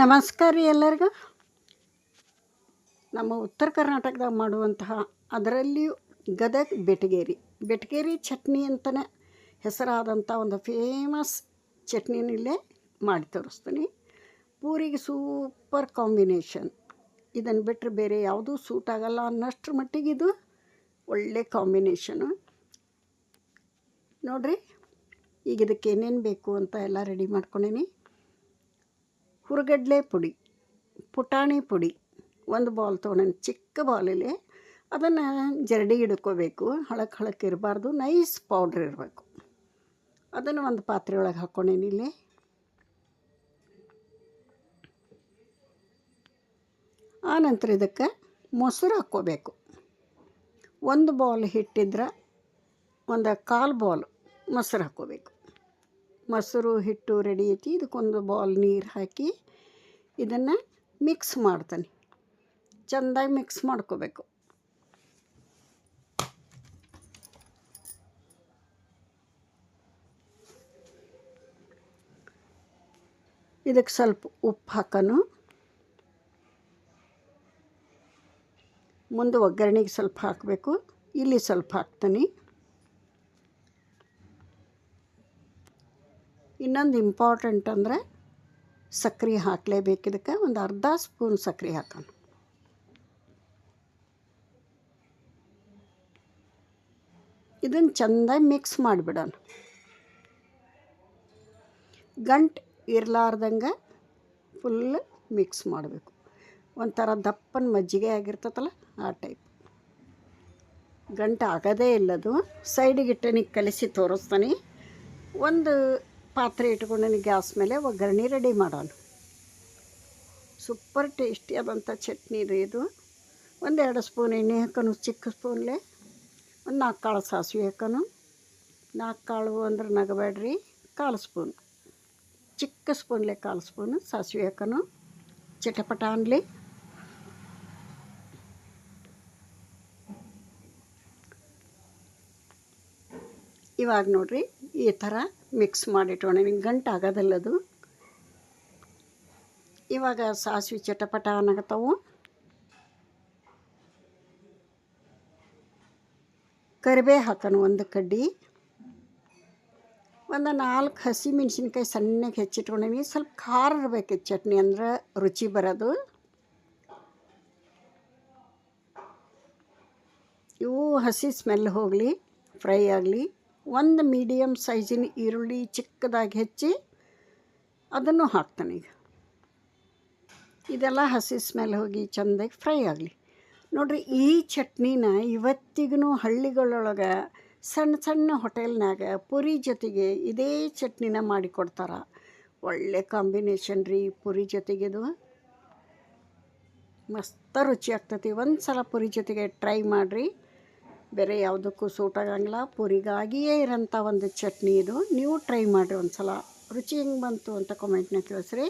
ನಮಸ್ಕಾರ ರೀ ಎಲ್ಲರಿಗೂ. ನಮ್ಮ ಉತ್ತರ ಕರ್ನಾಟಕದಾಗ ಮಾಡುವಂತಹ ಅದರಲ್ಲಿಯೂ ಗದಗ ಬೆಟಗೇರಿ. ಬೆಟಗೇರಿ ಚಟ್ನಿ ಅಂತಲೇ ಹೆಸರಾದಂಥ ಒಂದು ಫೇಮಸ್ ಚಟ್ನಿನಿಲ್ಲೇ ಮಾಡಿ ತೋರಿಸ್ತೀನಿ. ಪೂರಿಗೆ ಸೂಪರ್ ಕಾಂಬಿನೇಷನ್ ಇದನ್ನು ಬಿಟ್ಟರೆ ಬೇರೆ ಯಾವುದೂ ಸೂಟ್ ಆಗಲ್ಲ ಅನ್ನೋಷ್ಟ್ರ ಮಟ್ಟಿಗೆ ಇದು ಒಳ್ಳೆ ಕಾಂಬಿನೇಷನು ನೋಡಿರಿ, ಈಗ ಇದಕ್ಕೆ ಏನೇನು ಬೇಕು ಅಂತ ಎಲ್ಲ ರೆಡಿ ಮಾಡ್ಕೊಂಡೀನಿ. ಹುರುಗಡ್ಲೆ ಪುಡಿ, ಪುಟಾಣಿ ಪುಡಿ, ಒಂದು ಬಾಲ್ ತೊಗೊಂಡು ಚಿಕ್ಕ ಬಾಲಲ್ಲಿ ಅದನ್ನು ಜರಡಿ ಹಿಡ್ಕೋಬೇಕು. ಹಳಕ್ಕೆ ಹಳಕ್ಕೆ ಇರಬಾರ್ದು, ನೈಸ್ ಪೌಡ್ರ್ ಇರಬೇಕು. ಅದನ್ನು ಒಂದು ಪಾತ್ರೆ ಒಳಗೆ ಹಾಕ್ಕೊಂಡೇನಿ ಇಲ್ಲಿ. ಆನಂತರ ಇದಕ್ಕೆ ಮೊಸರು ಹಾಕ್ಕೋಬೇಕು. ಒಂದು ಬಾಲ್ ಹಿಟ್ಟಿದ್ರೆ ಒಂದು ಕಾಲು ಬಾಲ್ ಮೊಸರು ಹಾಕ್ಕೋಬೇಕು. ಮೊಸರು ಹಿಟ್ಟು ರೆಡಿ ಐತಿ. ಇದಕ್ಕೊಂದು ಬಾಲ್ ನೀರು ಹಾಕಿ ಇದನ್ನು ಮಿಕ್ಸ್ ಮಾಡ್ತಾನೆ. ಚೆಂದಾಗಿ ಮಿಕ್ಸ್ ಮಾಡ್ಕೋಬೇಕು. ಇದಕ್ಕೆ ಸ್ವಲ್ಪ ಉಪ್ಪು ಹಾಕೋನು. ಮುಂದೆ ಒಗ್ಗರಣೆಗೆ ಸ್ವಲ್ಪ ಹಾಕಬೇಕು. ಇಲ್ಲಿ ಸ್ವಲ್ಪ ಹಾಕ್ತಾನೆ. ಇನ್ನೊಂದು ಇಂಪಾರ್ಟೆಂಟ್ ಅಂದರೆ ಸಕ್ಕರೆ ಹಾಕಲೇಬೇಕು. ಇದಕ್ಕೆ ಒಂದು ಅರ್ಧ ಸ್ಪೂನ್ ಸಕ್ಕರೆ ಹಾಕೋಣ. ಇದನ್ನು ಚೆಂದಾಗಿ ಮಿಕ್ಸ್ ಮಾಡಿಬಿಡೋಣ. ಗಂಟು ಇರಲಾರ್ದಂಗೆ ಫುಲ್ ಮಿಕ್ಸ್ ಮಾಡಬೇಕು. ಒಂಥರ ದಪ್ಪನ ಮಜ್ಜಿಗೆ ಆಗಿರ್ತದಲ್ಲ ಆ ಟೈಪ್ ಗಂಟು ಆಗೋದೇ ಇಲ್ಲದು. ಸೈಡಿಗೆ ಇಟ್ಟನಿಗೆ ಕಲಿಸಿ ತೋರಿಸ್ತಾನೆ. ಒಂದು ಪಾತ್ರೆ ಇಟ್ಕೊಂಡು ಗ್ಯಾಸ್ ಮೇಲೆ ಒಗ್ಗರಣೆ ರೆಡಿ ಮಾಡೋಣ. ಸೂಪರ್ ಟೇಸ್ಟಿ ಆದಂಥ ಚಟ್ನಿ ರೀ ಇದು. ಒಂದೆರಡು ಸ್ಪೂನ್ ಎಣ್ಣೆ ಹಾಕೋನು ಚಿಕ್ಕ ಸ್ಪೂನ್ಲೆ. ಒಂದು ನಾಲ್ಕು ಕಾಳು ಸಾಸಿವೆ ಹಾಕೋನು ನಾಲ್ಕು ಕಾಳು ಅಂದ್ರೆ ನಗಬೇಡ್ರಿ, ಕಾಲು ಸ್ಪೂನ್. ಚಿಕ್ಕ ಸ್ಪೂನ್ಲೆ ಕಾಲು ಸ್ಪೂನು ಸಾಸಿವೆ ಹಾಕೋನು ಚಟಪಟ ಅನ್ಲಿ ಇವಾಗ ನೋಡಿರಿ, ಈ ಥರ ಮಿಕ್ಸ್ ಮಾಡಿಟ್ಕೊಂಡೆ ನಿಮ್ಗೆ ಗಂಟು ಆಗೋದಿಲ್ಲದು. ಇವಾಗ ಸಾಸಿವೆ ಚಟಪಟ ಅನ್ನಕತ್ತವು ಕರಿಬೇ ಹಾಕೋಣ ಒಂದು ಕಡ್ಡಿ. ಒಂದು ನಾಲ್ಕು ಹಸಿ ಮೆಣಸಿನ್ಕಾಯಿ ಸಣ್ಣಗೆ ಹೆಚ್ಚಿಟ್ಕೊಂಡೀನಿ ಸ್ವಲ್ಪ ಖಾರ ಇರಬೇಕು ಚಟ್ನಿ ಅಂದ್ರೆ ರುಚಿ ಬರೋದು. ಇವು ಹಸಿ ಸ್ಮೆಲ್ ಹೋಗಲಿ ಫ್ರೈ ಆಗಲಿ. ಒಂದು ಮೀಡಿಯಮ್ ಸೈಜಿನ ಈರುಳ್ಳಿ ಚಿಕ್ಕದಾಗಿ ಹೆಚ್ಚಿ ಅದನ್ನು ಹಾಕ್ತಾನೆ ಈಗ. ಇದೆಲ್ಲ ಹಸಿ ಸ್ಮೆಲ್ ಹೋಗಿ ಚೆಂದಾಗಿ ಫ್ರೈ ಆಗಲಿ. ನೋಡಿರಿ, ಈ ಚಟ್ನಿನ ಇವತ್ತಿಗೂ ಹಳ್ಳಿಗಳೊಳಗೆ ಸಣ್ಣ ಸಣ್ಣ ಹೋಟೆಲ್ನಾಗ ಪುರಿ ಜೊತೆಗೆ ಇದೇ ಚಟ್ನಿನ ಮಾಡಿಕೊಡ್ತಾರೆ ಒಳ್ಳೆ ಕಾಂಬಿನೇಷನ್ ರೀ ಪುರಿ ಜೊತೆಗೆದು. ಮಸ್ತ ರುಚಿ ಆಗ್ತೈತಿ. ಒಂದು ಸಲ ಪುರಿ ಜೊತೆಗೆ ಟ್ರೈ ಮಾಡಿರಿ. ಬೇರೆ ಯಾವುದಕ್ಕೂ ಸೂಟ್ ಆಗಂಗಿಲ್ಲ. ಪುರಿಗಾಗಿಯೇ ಇರೋಂಥ ಒಂದು ಚಟ್ನಿ ಇದು. ನೀವು ಟ್ರೈ ಮಾಡಿರಿ ಒಂದು ಸಲ ರುಚಿ ಹೆಂಗೆ ಬಂತು ಅಂತ ಕಮೆಂಟ್ನ ತಿಳಿಸ್ರಿ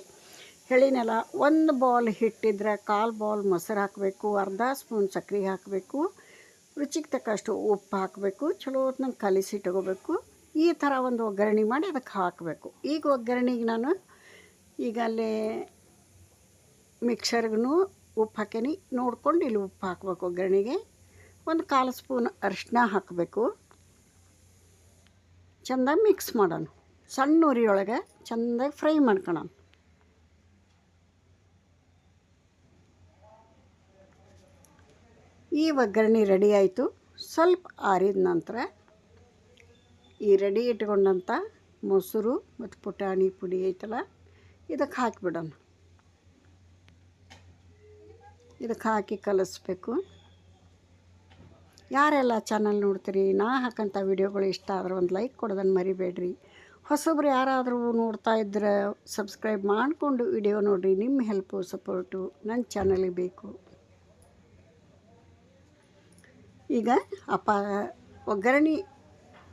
ಹೇಳಿನಲ್ಲ ಒಂದು ಬಾಲ್ ಹಿಟ್ಟಿದ್ರೆ ಕಾಲು ಬಾಲ್ ಮೊಸರು ಹಾಕಬೇಕು, ಅರ್ಧ ಸ್ಪೂನ್ ಸಕ್ಕರೆ ಹಾಕಬೇಕು, ರುಚಿಗೆ ತಕ್ಕಷ್ಟು ಉಪ್ಪು ಹಾಕಬೇಕು, ಚಲೋ ಕಲಿಸಿ ತಗೋಬೇಕು ಈ ಥರ ಒಂದು ಒಗ್ಗರಣೆ ಮಾಡಿ ಅದಕ್ಕೆ ಹಾಕಬೇಕು. ಈಗ ಒಗ್ಗರಣೆಗೆ ನಾನು ಈಗ ಅಲ್ಲೇ ಮಿಕ್ಸರ್ಗೂ ಉಪ್ಪು ಹಾಕೀನಿ. ನೋಡ್ಕೊಂಡು ಇಲ್ಲಿ ಉಪ್ಪು ಹಾಕಬೇಕು ಒಗ್ಗರಣೆಗೆ. ಒಂದು ಕಾಲು ಸ್ಪೂನ್ ಅರಿಶಿನ ಹಾಕಬೇಕು. ಚೆಂದಾಗಿ ಮಿಕ್ಸ್ ಮಾಡೋಣ. ಸಣ್ಣ ಉರಿಯೊಳಗೆ ಚೆಂದಾಗಿ ಫ್ರೈ ಮಾಡ್ಕೊಳ್ಳೋಣ ಈ ಒಗ್ಗರಣೆ ರೆಡಿ ಆಯಿತು. ಸ್ವಲ್ಪ ಆರಿದ ನಂತರ ಈ ರೆಡಿ ಇಟ್ಕೊಂಡಂಥ ಮೊಸರು ಮತ್ತು ಪುಟಾಣಿ ಪುಡಿ ಐತಲ್ಲ, ಇದಕ್ಕೆ ಹಾಕಿಬಿಡೋಣ. ಇದಕ್ಕೆ ಹಾಕಿ ಕಲಿಸ್ಬೇಕು. ಯಾರೆಲ್ಲ ಚಾನಲ್ ನೋಡ್ತೀರಿ? ನಾ ಹಾಕಂಥ ವಿಡಿಯೋಗಳು ಇಷ್ಟ ಆದ್ರೆ ಒಂದು ಲೈಕ್ ಕೊಡೋದನ್ನು ಮರಿಬೇಡ್ರಿ. ಹೊಸೊಬ್ರು ಯಾರಾದರೂ ನೋಡ್ತಾ ಇದ್ರೆ ಸಬ್ಸ್ಕ್ರೈಬ್ ಮಾಡಿಕೊಂಡು ವಿಡಿಯೋ ನೋಡಿರಿ. ನಿಮ್ಮ ಹೆಲ್ಪು, ಸಪೋರ್ಟು ನನ್ನ ಚಾನಲಿಗೆ ಬೇಕು. ಈಗ ಅಪ್ಪ ಪಾ ಒಗ್ಗರಣೆ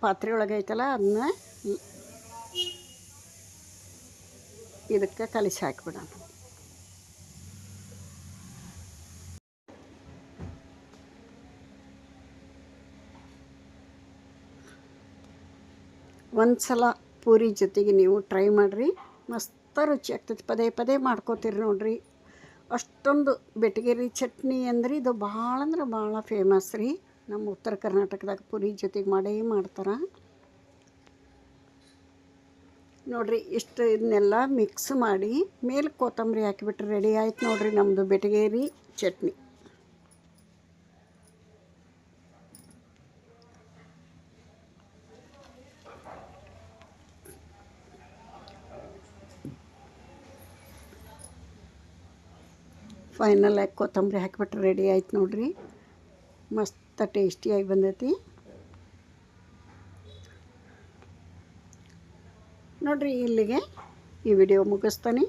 ಪಾತ್ರೆ ಒಳಗೆ ಐತಲ್ಲ ಅದನ್ನ ಇದಕ್ಕೆ ಕಲಿಸಿ ಹಾಕಿಬಿಡೋಣ. ಒಂದು ಸಲ ಪೂರಿ ಜೊತೆಗೆ ನೀವು ಟ್ರೈ ಮಾಡಿರಿ. ಮಸ್ತ ರುಚಿ ಆಗ್ತೈತಿ ಪದೇ ಪದೇ ಮಾಡ್ಕೋತೀರಿ ನೋಡಿರಿ. ಅಷ್ಟೊಂದು ಬೆಟಗೇರಿ ಚಟ್ನಿ ಅಂದ್ರೆ ಇದು ಭಾಳ ಅಂದ್ರೆ ಭಾಳ ಫೇಮಸ್ ರೀ. ನಮ್ಮ ಉತ್ತರ ಕರ್ನಾಟಕದಾಗ ಪೂರಿ ಜೊತೆಗೆ ಮಾಡೇ ಮಾಡ್ತಾರೆ. ನೋಡಿರಿ, ಇಷ್ಟು ಇದನ್ನೆಲ್ಲ ಮಿಕ್ಸ್ ಮಾಡಿ, ಮೇಲೆ ಕೊತ್ತಂಬರಿ ಹಾಕಿಬಿಟ್ರೆ ರೆಡಿ ಆಯ್ತು ನೋಡಿರಿ ನಮ್ಮದು ಬೆಟಗೇರಿ ಚಟ್ನಿ. ಫೈನಲ್ ಆಗಿ ಕೊತ್ತಂಬರಿ ಹಾಕಿಬಿಟ್ರೆ ರೆಡಿ ಆಯ್ತು ನೋಡಿರಿ. ಮಸ್ತ್ ಟೇಸ್ಟಿಯಾಗಿ ಬಂದೈತಿ. ನೋಡ್ರಿ ಇಲ್ಲಿಗೆ ಈ ವಿಡಿಯೋ ಮುಗಿಸ್ತಾನೆ.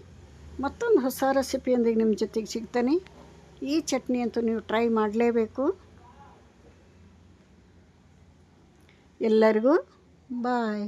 ಮತ್ತೊಂದು ಹೊಸ ರೆಸಿಪಿಯೊಂದಿಗೆ ನಿಮ್ಮ ಜೊತೆಗೆ ಸಿಗ್ತಾನೆ. ಈ ಚಟ್ನಿ ಅಂತೂ ನೀವು ಟ್ರೈ ಮಾಡಲೇಬೇಕು. ಎಲ್ಲರಿಗೂ ಬಾಯ್.